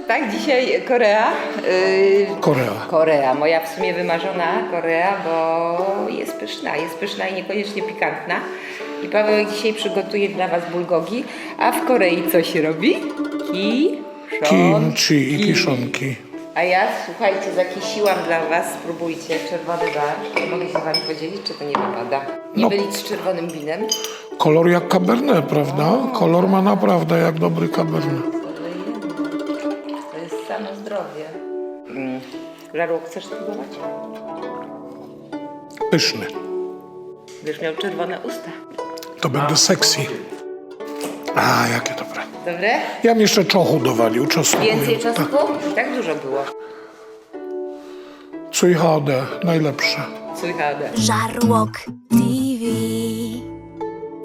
No tak, dzisiaj Korea. Yy, Korea. Korea, moja w sumie wymarzona Korea, bo jest pyszna, jest pyszna i niekoniecznie pikantna. I Paweł dzisiaj przygotuje dla Was bulgogi, a w Korei co się robi? Kimchi i kiszonki. A ja, słuchajcie, zakisiłam dla Was, spróbujcie, czerwony barszcz. Mogę się z Wami podzielić, czy to nie wypada? Nie No. bylić z czerwonym winem. Kolor jak cabernet, prawda? Kolor ma naprawdę jak dobry cabernet. Żarłok, chcesz spróbować? Pyszny. Będziesz miał czerwone usta. To będzie sexy. A, jakie dobre. Dobre? Ja bym jeszcze czochu dowalił, czosnku. Więcej czosnku? Tak dużo było. Cujhade, najlepsze. Słychane. Żarłok TV.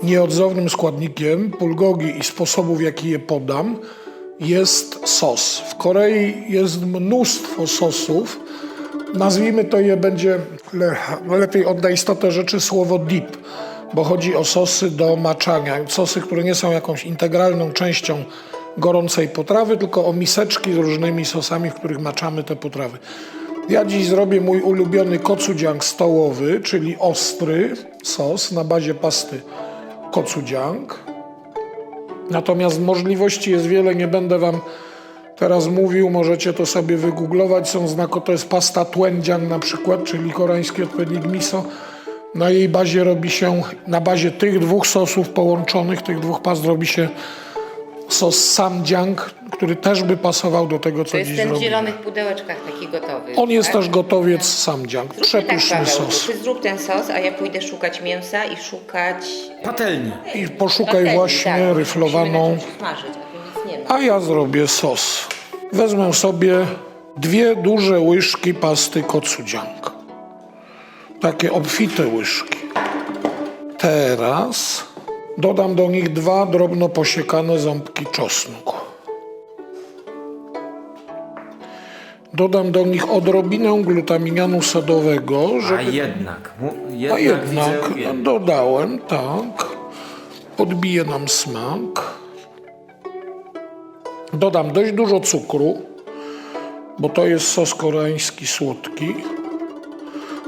Nieodzownym składnikiem bulgogi i sposobu, w jaki je podam, jest sos. W Korei jest mnóstwo sosów. Nazwijmy to je będzie, le, lepiej odda istotę rzeczy słowo dip, bo chodzi o sosy do maczania. Sosy, które nie są jakąś integralną częścią gorącej potrawy, tylko o miseczki z różnymi sosami, w których maczamy te potrawy. Ja dziś zrobię mój ulubiony kocudziang stołowy, czyli ostry sos na bazie pasty kocudziang. Natomiast możliwości jest wiele, nie będę wam teraz mówił, możecie to sobie wygooglować. Są znako, to jest pasta twenjiang na przykład, czyli koreański odpowiednik miso. Na jej bazie robi się, na bazie tych dwóch sosów połączonych, tych dwóch past robi się sos samjiang, który też by pasował do tego, co To jest dziś ten w zielonych pudełeczkach taki gotowy. On jest tak? też gotowiec samjiang. Zróbmy Przepyszny tak, Paweł, sos. Ty zrób ten sos, a ja pójdę szukać mięsa i szukać... Patelni. I poszukaj patelni, właśnie tak, ryflowaną. Musimy zacząć smażyć, a tu nic nie ma. A ja zrobię sos. Wezmę sobie dwie duże łyżki pasty kocudziank. Takie obfite łyżki. Teraz dodam do nich dwa drobno posiekane ząbki czosnku. Dodam do nich odrobinę glutaminianu sodowego, A żeby jednak. mu- a Jednak, jednak widzę, dodałem, tak. Odbije nam smak. Dodam dość dużo cukru, bo to jest sos koreański słodki.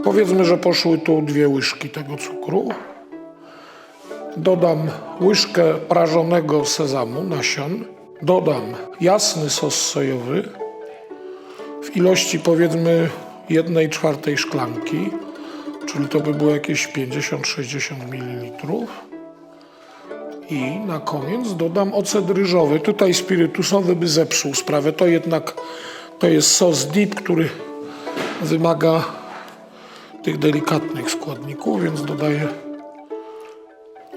Powiedzmy, że poszły tu dwie łyżki tego cukru. Dodam łyżkę prażonego sezamu, nasion. Dodam jasny sos sojowy w ilości powiedzmy jednej czwartej szklanki czyli to by było jakieś 50-60 ml. I na koniec dodam ocet ryżowy. Tutaj spirytusowy by zepsuł sprawę. To jednak to jest sos dip, który wymaga tych delikatnych składników, więc dodaję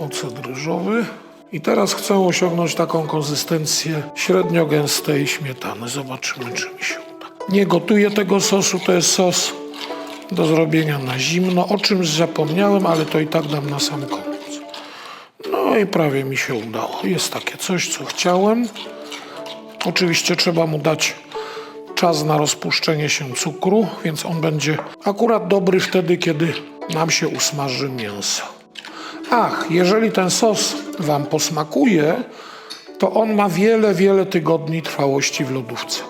ocet ryżowy. I teraz chcę osiągnąć taką konsystencję średnio gęstej śmietany. Zobaczymy, czy mi się uda. Nie gotuję tego sosu, to jest sos do zrobienia na zimno. O czymś zapomniałem, ale to i tak dam na sam koniec. No i prawie mi się udało. Jest takie coś, co chciałem. Oczywiście trzeba mu dać czas na rozpuszczenie się cukru, więc on będzie akurat dobry wtedy, kiedy nam się usmaży mięso. Ach, jeżeli ten sos Wam posmakuje, to on ma wiele, wiele tygodni trwałości w lodówce.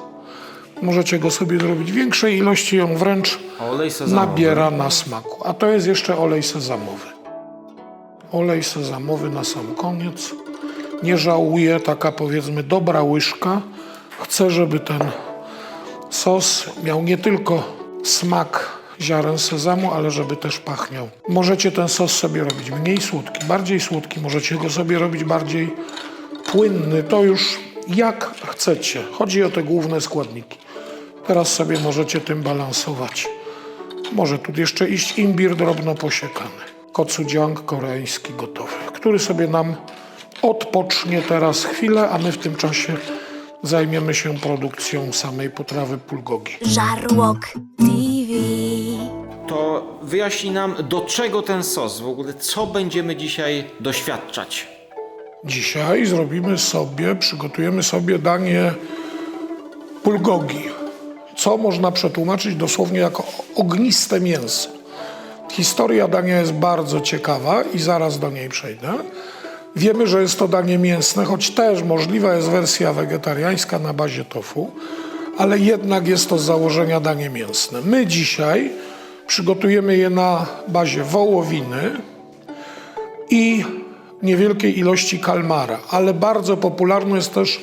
Możecie go sobie zrobić w większej ilości, ją wręcz nabiera na smaku. A to jest jeszcze olej sezamowy. Olej sezamowy na sam koniec. Nie żałuję, taka powiedzmy dobra łyżka. Chcę, żeby ten sos miał nie tylko smak ziaren sezamu, ale żeby też pachniał. Możecie ten sos sobie robić mniej słodki, bardziej słodki, możecie go sobie robić bardziej płynny. To już jak chcecie. Chodzi o te główne składniki. Teraz sobie możecie tym balansować. Może tu jeszcze iść imbir drobno posiekany. Kocudziang koreański gotowy, który sobie nam odpocznie teraz chwilę, a my w tym czasie zajmiemy się produkcją samej potrawy pulgogi. Żarłok Wyjaśnij nam, do czego ten sos w ogóle, co będziemy dzisiaj doświadczać. Dzisiaj zrobimy sobie, przygotujemy sobie danie pulgogi, co można przetłumaczyć dosłownie jako ogniste mięso. Historia dania jest bardzo ciekawa i zaraz do niej przejdę. Wiemy, że jest to danie mięsne, choć też możliwa jest wersja wegetariańska na bazie tofu, ale jednak jest to z założenia danie mięsne. My dzisiaj przygotujemy je na bazie wołowiny i niewielkiej ilości kalmara, ale bardzo popularny jest też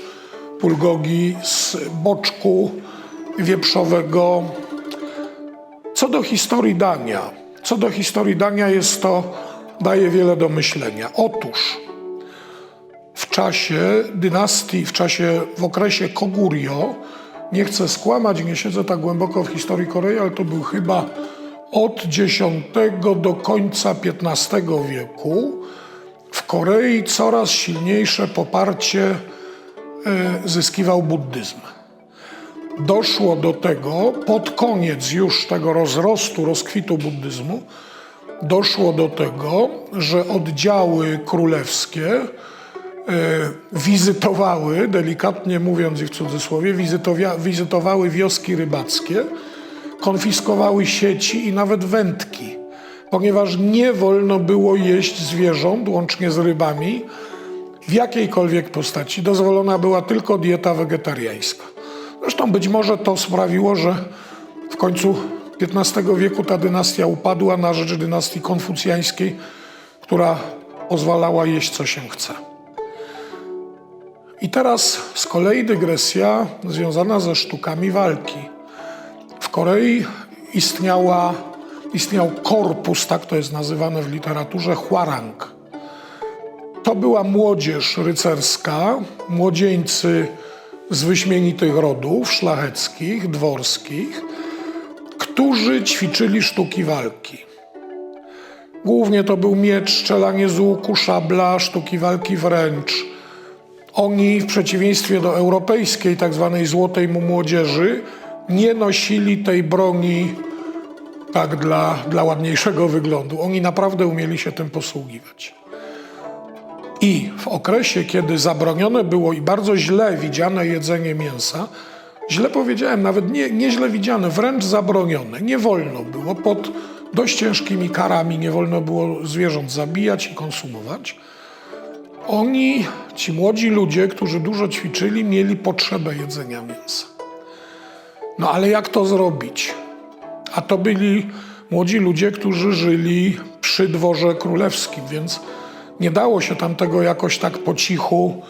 bulgogi z boczku wieprzowego. Co do historii dania, co do historii dania jest to, daje wiele do myślenia. Otóż w czasie dynastii, w czasie, w okresie Koguryo, nie chcę skłamać, nie siedzę tak głęboko w historii Korei, ale to był chyba od X do końca XV wieku. W Korei coraz silniejsze poparcie e, zyskiwał buddyzm. Doszło do tego pod koniec już tego rozrostu, rozkwitu buddyzmu, doszło do tego, że oddziały królewskie e, wizytowały, delikatnie mówiąc i w cudzysłowie, wizytowały wioski rybackie, konfiskowały sieci i nawet wędki, ponieważ nie wolno było jeść zwierząt, łącznie z rybami, w jakiejkolwiek postaci. Dozwolona była tylko dieta wegetariańska. Zresztą być może to sprawiło, że w końcu XV wieku ta dynastia upadła na rzecz dynastii konfucjańskiej, która pozwalała jeść co się chce. I teraz z kolei dygresja związana ze sztukami walki. W Korei istniała, istniał korpus, tak to jest nazywane w literaturze, huarang. To była młodzież rycerska, młodzieńcy z wyśmienitych rodów szlacheckich, dworskich, którzy ćwiczyli sztuki walki. Głównie to był miecz, strzelanie z łuku, szabla, sztuki walki wręcz. Oni, w przeciwieństwie do europejskiej, tak zwanej złotej mu młodzieży, nie nosili tej broni tak dla, dla ładniejszego wyglądu. Oni naprawdę umieli się tym posługiwać. I w okresie, kiedy zabronione było i bardzo źle widziane jedzenie mięsa, źle powiedziałem, nawet nie, nie źle widziane, wręcz zabronione, nie wolno było, pod dość ciężkimi karami nie wolno było zwierząt zabijać i konsumować. Oni, ci młodzi ludzie, którzy dużo ćwiczyli, mieli potrzebę jedzenia mięsa. No ale jak to zrobić? A to byli młodzi ludzie, którzy żyli przy dworze królewskim, więc nie dało się tam tego jakoś tak po cichu,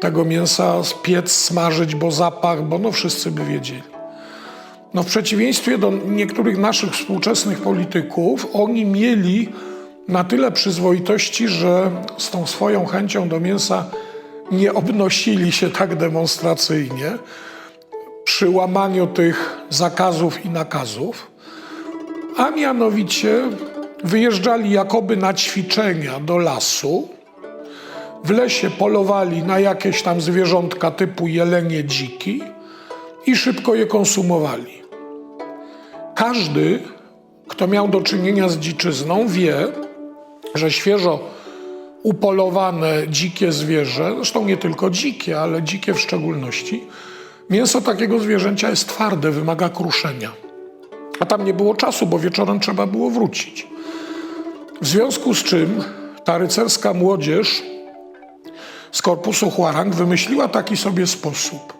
tego mięsa piec, smażyć, bo zapach, bo no wszyscy by wiedzieli. No w przeciwieństwie do niektórych naszych współczesnych polityków, oni mieli na tyle przyzwoitości, że z tą swoją chęcią do mięsa nie obnosili się tak demonstracyjnie przy łamaniu tych zakazów i nakazów, a mianowicie wyjeżdżali jakoby na ćwiczenia do lasu, w lesie polowali na jakieś tam zwierzątka typu jelenie dziki i szybko je konsumowali. Każdy, kto miał do czynienia z dziczyzną, wie, że świeżo upolowane dzikie zwierzę, zresztą nie tylko dzikie, ale dzikie w szczególności, mięso takiego zwierzęcia jest twarde, wymaga kruszenia. A tam nie było czasu, bo wieczorem trzeba było wrócić. W związku z czym ta rycerska młodzież z korpusu Huarang wymyśliła taki sobie sposób.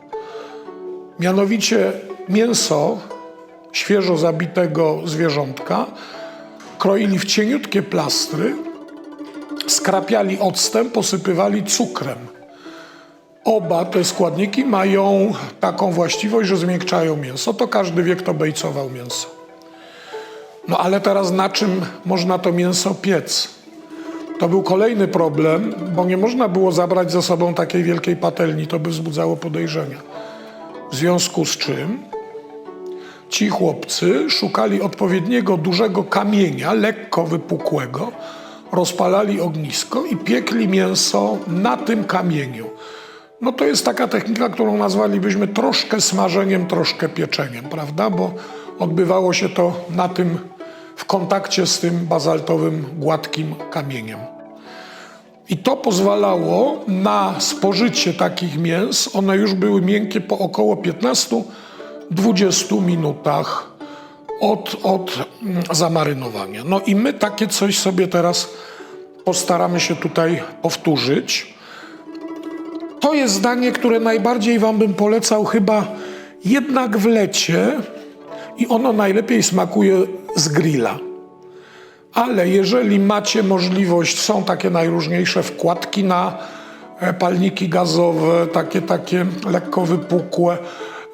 Mianowicie mięso świeżo zabitego zwierzątka kroili w cieniutkie plastry, skrapiali octem, posypywali cukrem. Oba te składniki mają taką właściwość, że zmiękczają mięso. To każdy wie, kto bejcował mięso. No ale teraz na czym można to mięso piec? To był kolejny problem, bo nie można było zabrać ze sobą takiej wielkiej patelni, to by wzbudzało podejrzenia. W związku z czym ci chłopcy szukali odpowiedniego dużego kamienia, lekko wypukłego, rozpalali ognisko i piekli mięso na tym kamieniu. No to jest taka technika, którą nazwalibyśmy troszkę smażeniem, troszkę pieczeniem, prawda? Bo odbywało się to na tym, w kontakcie z tym bazaltowym, gładkim kamieniem. I to pozwalało na spożycie takich mięs. One już były miękkie po około 15-20 minutach od, od mm, zamarynowania. No i my takie coś sobie teraz postaramy się tutaj powtórzyć. To jest zdanie, które najbardziej Wam bym polecał chyba jednak w lecie i ono najlepiej smakuje z grilla. Ale jeżeli macie możliwość, są takie najróżniejsze wkładki na e, palniki gazowe, takie, takie lekko wypukłe.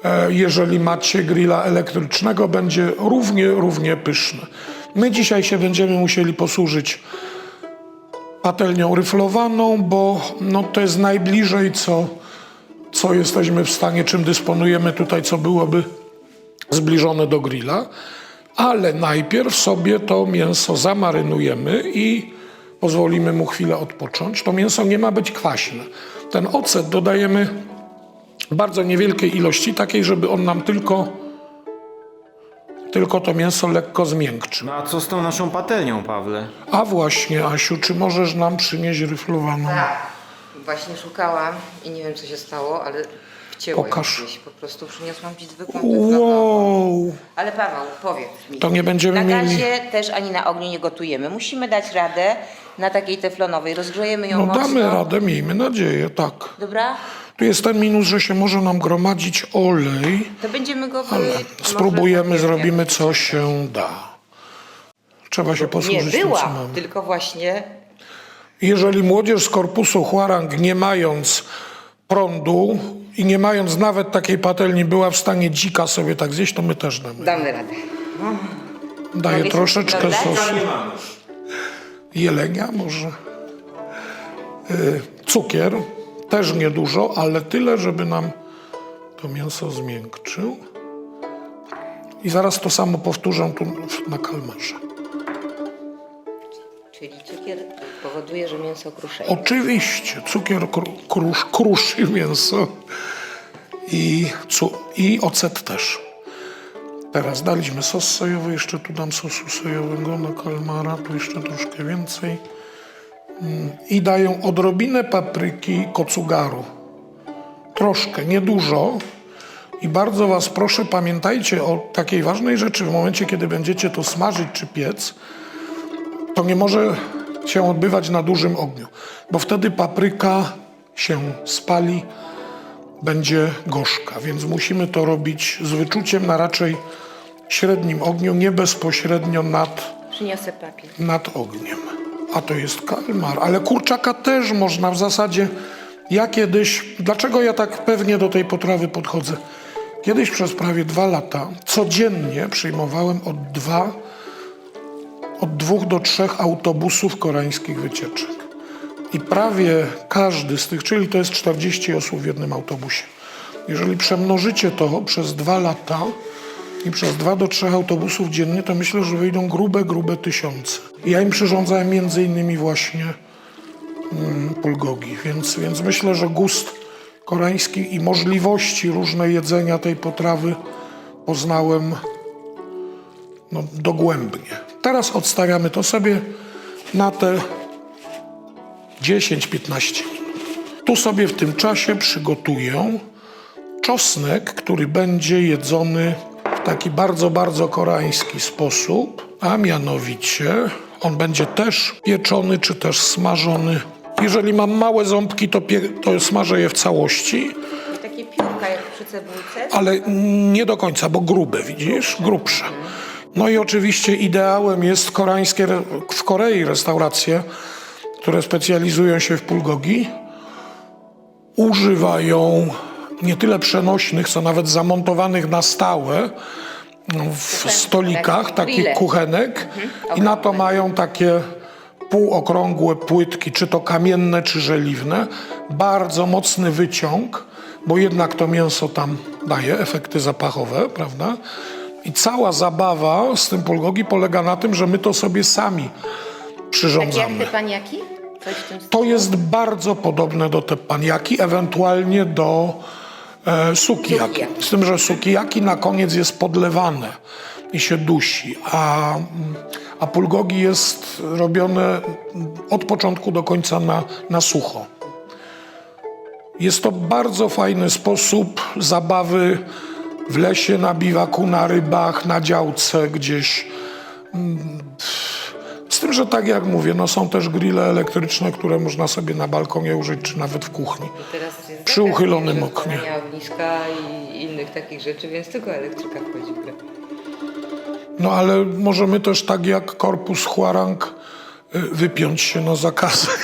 E, Jeżeli macie grilla elektrycznego, będzie równie, równie pyszne. My dzisiaj się będziemy musieli posłużyć patelnią ryflowaną, bo no, to jest najbliżej, co, co jesteśmy w stanie, czym dysponujemy tutaj, co byłoby zbliżone do grilla. Ale najpierw sobie to mięso zamarynujemy i pozwolimy mu chwilę odpocząć. To mięso nie ma być kwaśne. Ten ocet dodajemy bardzo niewielkiej ilości, takiej, żeby on nam tylko, tylko to mięso lekko zmiękczył. No a co z tą naszą patelnią, Pawle? A właśnie, Asiu, czy możesz nam przynieść ryflowaną? Tak. Właśnie szukałam i nie wiem co się stało, ale wcięło Pokaż. ją gdzieś. Po prostu przyniosłam ci zwykłą teflonową. Wow! Ale Paweł, powiedz mi. To nie będziemy na mieli- gazie też ani na ogniu nie gotujemy. Musimy dać radę na takiej teflonowej. Rozgrzejemy ją No mocno. damy radę, miejmy nadzieję, tak. Dobra? Tu jest ten minus, że się może nam gromadzić olej, To będziemy go... ale spróbujemy, zrobimy co się da. Trzeba się Nie posłużyć tym, co była, mamy. tylko właśnie Jeżeli młodzież z korpusu Huarang, nie mając prądu i nie mając nawet takiej patelni, była w stanie dzika sobie tak zjeść, to my też damy. damy radę. Daję Mogę się troszeczkę dodać? sosu. Jelenia może. Y, cukier, też niedużo, ale tyle, żeby nam to mięso zmiękczył. I zaraz to samo powtórzę tu na kalmarze. Czyli cukier powoduje, że mięso kruszeje. Oczywiście, cukier kru, krusz, kruszy mięso i, cu, i ocet też. Teraz daliśmy sos sojowy, jeszcze tu dam sosu sojowego na kalmara, tu jeszcze troszkę więcej. I daję odrobinę papryki kocugaru. Troszkę, niedużo. I bardzo Was proszę, pamiętajcie o takiej ważnej rzeczy w momencie, kiedy będziecie to smażyć czy piec, to nie może się odbywać na dużym ogniu, bo wtedy papryka się spali, będzie gorzka, więc musimy to robić z wyczuciem na raczej średnim ogniu, nie bezpośrednio nad, nad ogniem. A to jest kalmar, ale kurczaka też można w zasadzie. Ja kiedyś, dlaczego ja tak pewnie do tej potrawy podchodzę? Kiedyś przez prawie dwa lata codziennie przyjmowałem od dwa od dwóch do trzech autobusów koreańskich wycieczek. I prawie każdy z tych, czyli to jest 40 osób w jednym autobusie. Jeżeli przemnożycie to przez dwa lata i przez dwa do trzech autobusów dziennie, to myślę, że wyjdą grube, grube tysiące. Ja im przyrządzałem między innymi właśnie mm, bulgogi, więc, więc myślę, że gust koreański i możliwości różne jedzenia tej potrawy poznałem no, dogłębnie. Teraz odstawiamy to sobie na te 10-15 minut. Tu sobie w tym czasie przygotuję czosnek, który będzie jedzony taki bardzo, bardzo koreański sposób, a mianowicie on będzie też pieczony czy też smażony. Jeżeli mam małe ząbki, to, to smażę je w całości, Takie piórka jak przy cebulce. ale nie do końca, bo grube, widzisz? Grubsze. No i oczywiście ideałem jest koreańskie, re- w Korei restauracje, które specjalizują się w pulgogi, używają nie tyle przenośnych, co nawet zamontowanych na stałe no, w stolikach, takich kuchenek i na to mają takie półokrągłe płytki, czy to kamienne, czy żeliwne. Bardzo mocny wyciąg, bo jednak to mięso tam daje efekty zapachowe, prawda? I cała zabawa z tym bulgogi polega na tym, że my to sobie sami jak przyrządzamy. te paniaki? Coś w tym To jest bardzo podobne do teppanyaki, ewentualnie do e. Sukiyaki. Z tym, że sukiyaki na koniec jest podlewane i się dusi, a, mm, a pulgogi jest robione od początku do końca na, na sucho. Jest to bardzo fajny sposób zabawy w lesie, na biwaku, na rybach, na działce gdzieś. Z tym, że tak jak mówię, no są też grille elektryczne, które można sobie na balkonie użyć, czy nawet w kuchni. Teraz jest Przy zakaz uchylonym nie oknie. rozpalania ogniska i innych takich rzeczy, więc tylko elektryka wchodzi w grę. No ale możemy też tak jak korpus Huarang y, wypiąć się na zakazy.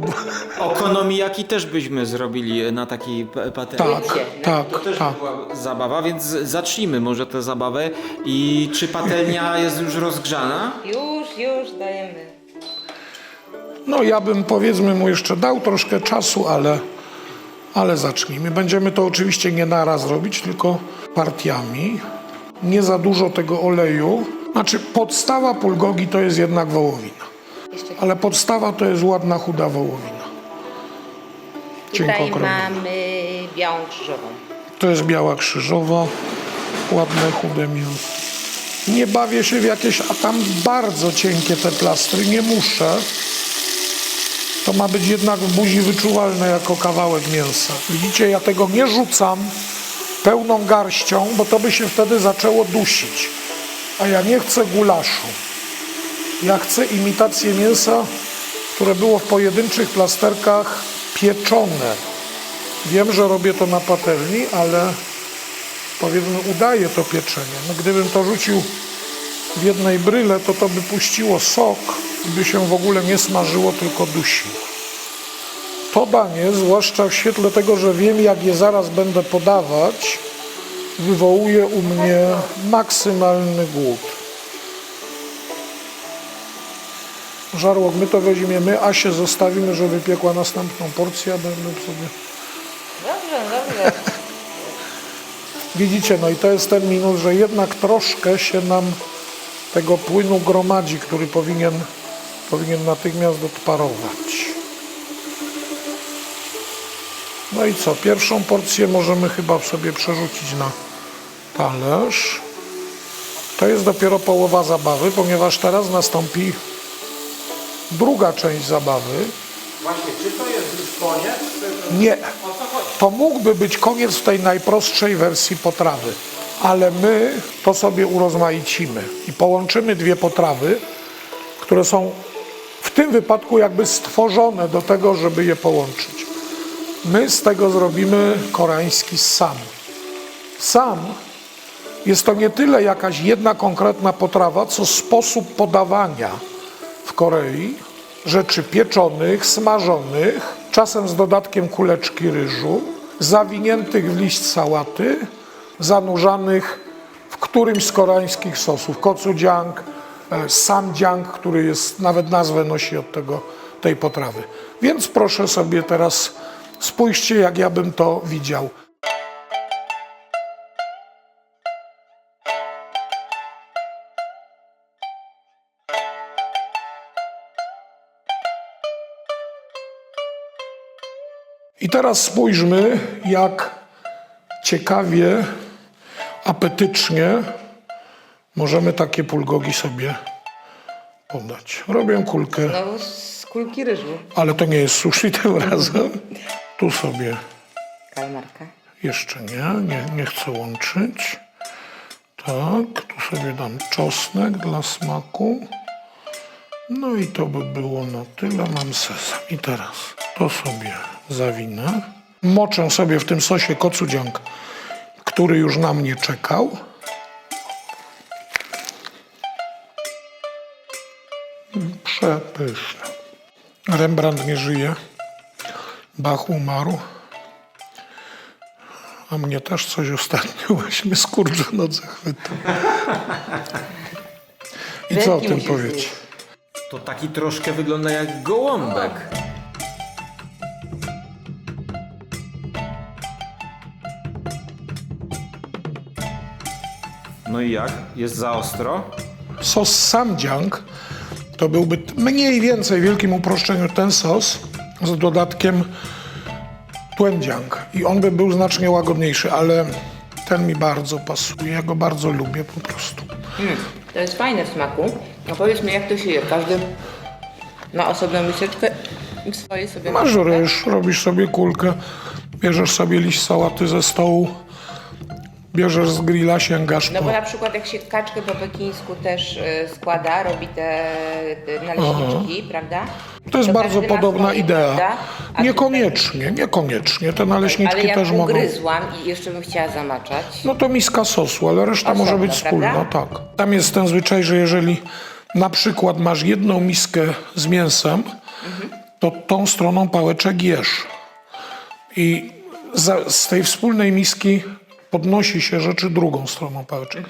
Po- Okonomiyaki też byśmy zrobili na takiej p- patelni. tak, Wiecie, tak, To też tak. była zabawa, więc zacznijmy może tę zabawę. I czy patelnia jest już rozgrzana? Już, już dajemy. No ja bym powiedzmy mu jeszcze dał troszkę czasu, ale, ale zacznijmy. Będziemy to oczywiście nie naraz robić, tylko partiami. Nie za dużo tego oleju. Znaczy podstawa pulgogi to jest jednak wołowina. Ale podstawa to jest ładna, chuda wołowina. tutaj mamy białą krzyżową. To jest biała krzyżowa, ładne, chude mięso. Nie bawię się w jakieś, a tam bardzo cienkie te plastry, nie muszę. To ma być jednak w buzi wyczuwalne jako kawałek mięsa. Widzicie, ja tego nie rzucam pełną garścią, bo to by się wtedy zaczęło dusić. A ja nie chcę gulaszu. Ja chcę imitację mięsa, które było w pojedynczych plasterkach pieczone. Wiem, że robię to na patelni, ale powiedzmy udaje to pieczenie. No, gdybym to rzucił w jednej bryle, to to by puściło sok i by się w ogóle nie smażyło, tylko dusiło. To danie, zwłaszcza w świetle tego, że wiem, jak je zaraz będę podawać, wywołuje u mnie maksymalny głód. Żarłok, my to weźmiemy, a się zostawimy, że wypiekła następną porcję, będę sobie... Dobrze, dobrze. Widzicie, no i to jest ten minus, że jednak troszkę się nam tego płynu gromadzi, który powinien, powinien natychmiast odparować. No i co? Pierwszą porcję możemy chyba sobie przerzucić na talerz. To jest dopiero połowa zabawy, ponieważ teraz nastąpi druga część zabawy. Właśnie, czy to jest już koniec? Nie. To mógłby być koniec w tej najprostszej wersji potrawy, ale my to sobie urozmaicimy i połączymy dwie potrawy, które są w tym wypadku jakby stworzone do tego, żeby je połączyć. My z tego zrobimy koreański sam. Sam jest to nie tyle jakaś jedna konkretna potrawa, co sposób podawania w Korei rzeczy pieczonych, smażonych, czasem z dodatkiem kuleczki ryżu, zawiniętych w liść sałaty, zanurzanych w którymś z koreańskich sosów. Kocudziang, e, samdziang, który jest, nawet nazwę nosi od tego, tej potrawy. Więc proszę sobie teraz spójrzcie, jak ja bym to widział. I teraz spójrzmy, jak ciekawie, apetycznie możemy takie pulgogi sobie podać. Robię kulkę, Znowu z kulki ryżu. ale to nie jest sushi tym razem. Tu sobie Kalmarka. jeszcze nie, nie, nie chcę łączyć. Tak, tu sobie dam czosnek dla smaku. No i to by było na tyle. Mam sezam. I teraz to sobie zawinę. Moczę sobie w tym sosie kocudziank, który już na mnie czekał. Przepyszne. Rembrandt nie żyje. Bach umarł. A mnie też coś ostatnio właśnie skurcz od zachwytu. I co o tym powiedzieć? To taki troszkę wygląda jak gołąbek. I jak? Jest za ostro? Sos samdziang to byłby mniej więcej w wielkim uproszczeniu ten sos z dodatkiem tłędziang. I on by był znacznie łagodniejszy, ale ten mi bardzo pasuje. Ja go bardzo lubię po prostu. Mm, to jest fajne w smaku. A powiedz mi, jak to się je? Każdy ma osobną miseczkę i w swojej sobie Masz ma- ryż, robisz sobie kulkę, bierzesz sobie liść sałaty ze stołu, Bierzesz z grilla, sięgasz No po... bo na przykład jak się kaczkę po pekińsku też y, składa, robi te, te naleśniczki, prawda? To jest bardzo każdy ma podobna swoje, idea. prawda? A Niekoniecznie, niekoniecznie. Te tutaj- naleśniczki Ale jak też mogą... ugryzłam i jeszcze bym chciała zamaczać. No to miska sosu, ale reszta Osobno, może być wspólna, prawda? tak. Tam jest ten zwyczaj, że jeżeli na przykład masz jedną miskę z mięsem, to tą stroną pałeczek jesz. I za, z tej wspólnej miski podnosi się rzeczy drugą stroną pałeczek.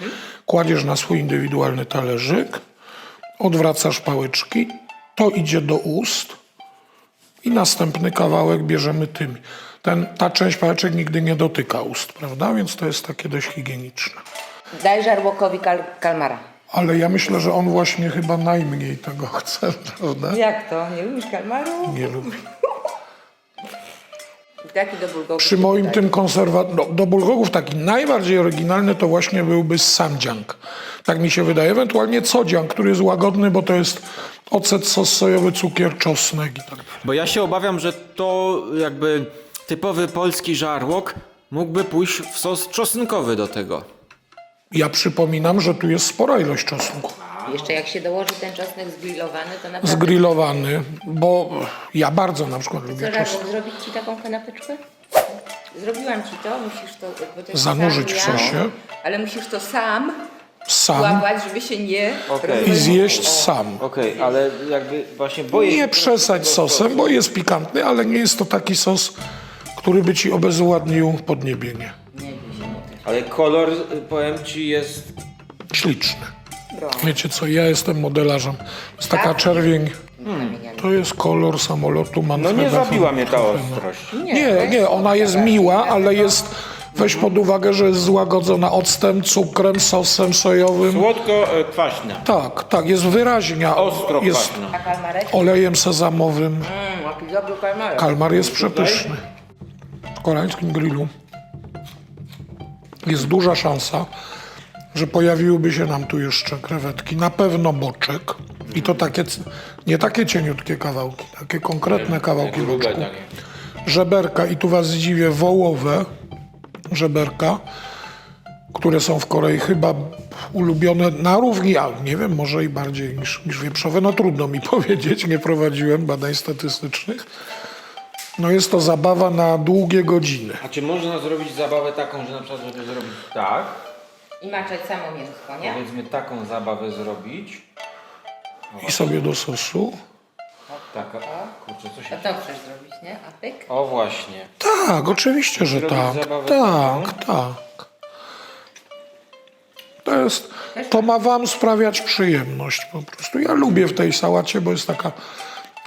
Kładziesz na swój indywidualny talerzyk, odwracasz pałeczki, to idzie do ust i następny kawałek bierzemy tymi. Ten, ta część pałeczek nigdy nie dotyka ust, prawda? Więc to jest takie dość higieniczne. Daj żarłokowi kal kalmara. Ale ja myślę, że on właśnie chyba najmniej tego chce, prawda? Jak to? Nie lubisz kalmaru? Nie lubi. Taki do bulgogi. Przy moim tym konserwa... No, do bulgogów taki najbardziej oryginalny to właśnie byłby samdziang. Tak mi się wydaje. Ewentualnie codziang, który jest łagodny, bo to jest ocet, sos sojowy, cukier, czosnek i tak dalej. Bo ja się obawiam, że to jakby typowy polski żarłok mógłby pójść w sos czosnkowy do tego. Ja przypominam, że tu jest spora ilość czosnku. Jeszcze jak się dołoży ten czosnek zgrillowany, to naprawdę... Zgrillowany, bo ja bardzo na przykład lubię Co, czosnek. Zrobić ci taką kanapeczkę? Zrobiłam ci to, musisz to... bo to jest Zanurzyć w sam ja, sosie. Ale musisz to sam Sam łapać, żeby się nie... Okej. i zjeść sam. Okej, ale jakby właśnie boję Nie przesać sosem, bo jest pikantny, ale nie jest to taki sos, który by ci obezwładnił podniebienie. Ale kolor, powiem ci, jest... Śliczny. Wiecie co, ja jestem modelarzem. Jest taka Tak? czerwień. To jest kolor samolotu No Manfreda nie zabiła mnie ta ostrość. Nie, nie, ona jest miła, ale jest... Weź pod uwagę, że jest złagodzona octem, cukrem, sosem sojowym. Słodko e, kwaśna. Tak, tak, jest wyraźnia. Ostro Jest kwaśna. A kalmarek? olejem sezamowym. Jaki dobry kalmarek. Kalmar jest przepyszny. W koreańskim grillu jest duża szansa, że pojawiłyby się nam tu jeszcze krewetki. Na pewno boczek. I to takie, nie takie cieniutkie kawałki, takie konkretne kawałki boczku. Żeberka, i tu was zdziwię, wołowe żeberka, które są w Korei chyba ulubione na równi, a nie wiem, może i bardziej niż, niż wieprzowe. No trudno mi powiedzieć, nie prowadziłem badań statystycznych. No jest to zabawa na długie godziny. A czy można zrobić zabawę taką, że na przykład, żeby zrobić tak, I maczać samo mięsko, nie? powiedzmy taką zabawę zrobić, I sobie do sosu. taka, kurczę, co A się... to chcesz zrobić, nie? A pyk? O właśnie. Tak, oczywiście, że Zrobić tak. zabawę Tak, tak. To jest, to ma wam sprawiać przyjemność po prostu. Ja lubię w tej sałacie, bo jest taka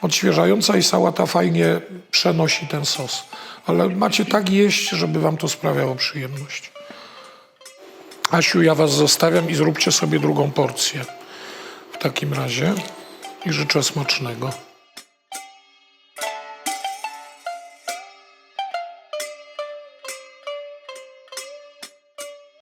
odświeżająca i sałata fajnie przenosi ten sos. Ale macie tak jeść, żeby wam to sprawiało przyjemność. Asiu, ja was zostawiam i zróbcie sobie drugą porcję. W takim razie i życzę smacznego.